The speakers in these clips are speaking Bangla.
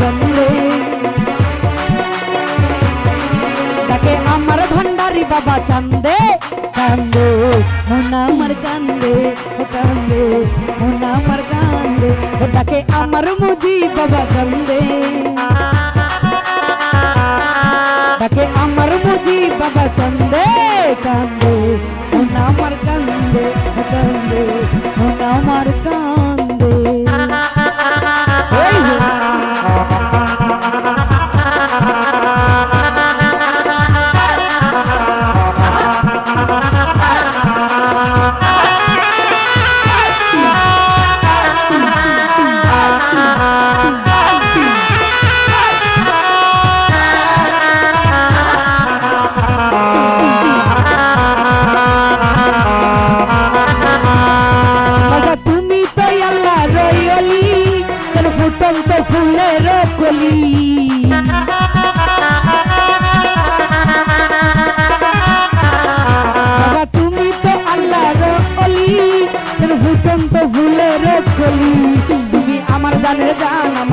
চন্দে তাকে আমার ভান্ডারি বাবা চান্দে। কান্দে, মোনা আমার কান্দে, ও কান্দে, মোনা আমার কান্দে, ও তাকে আমার মুজি বাবা কান্দে তাকে আমার মুজি বাবা চন্দে, কান্দে।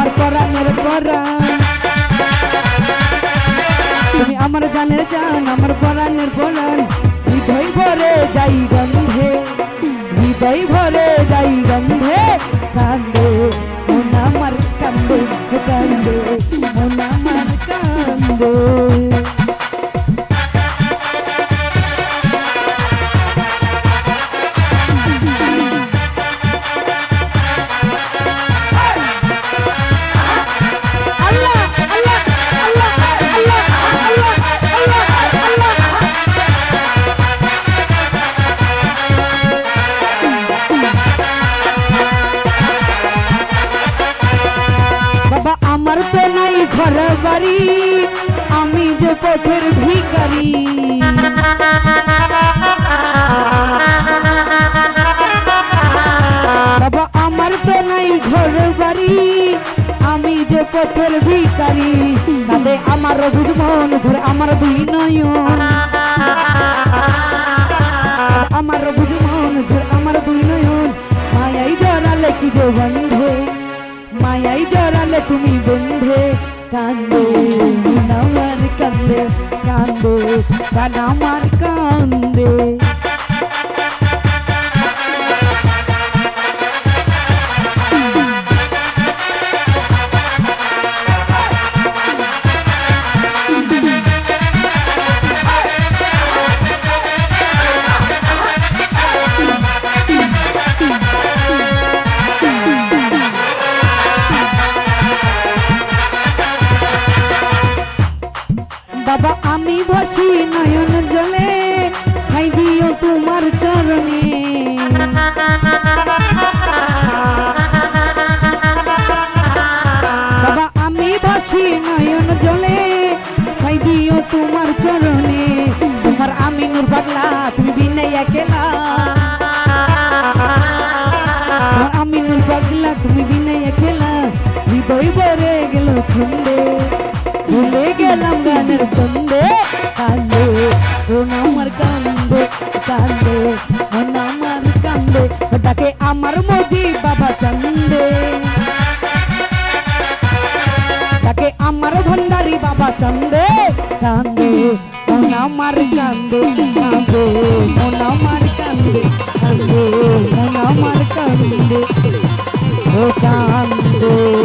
জান আমার পরাণের পরাণ তুমি আমার জানের জান, আমার পরাণের পরাণ। হৃদয় ভরে যাই গন্ধে, হৃদয় ভরে যাই গন্ধে, কান্দে, মন আমার কান্দে কান্দে, মন আমার কান্দে। আমি যে পথের ভিখারি। বাবা, আমার তো নাই ঘর বাড়ি আমি যে পথের ভিখারি। তাতে আমার বুঝ মন, ঝরে আমার দুই নয়ন। আমার বুঝ মন, ঝরে আমার দুই নয়ন। মায়াই জড়ালে কি যে বন্ধে, মায়াই জড়ালে তুমি বন্ধে। কান্দে আমার কান্দে কান্দে আমার কান্দে ভাসি নয়ন জলে খাই দিও তোমার চরণে। বাবা, আমি ভাসি নয়ন জলে খাই দিও তোমার চরণে। তোমার আমি নূর পাগলা তুমি বিনাই একেলা। গেলাম গানের ছন্দে কান্দে কোন আমার কান্দে কান্দে মন আমার কান্দে ওটাকে আমার মজি বাবা চন্দে তাকে আমার ভণ্ডারি বাবা চন্দে কান্দে মন আমার কান্দে কান্দে মন আমার কান্দে কান্দে মন আমার কান্দে ও কান্দে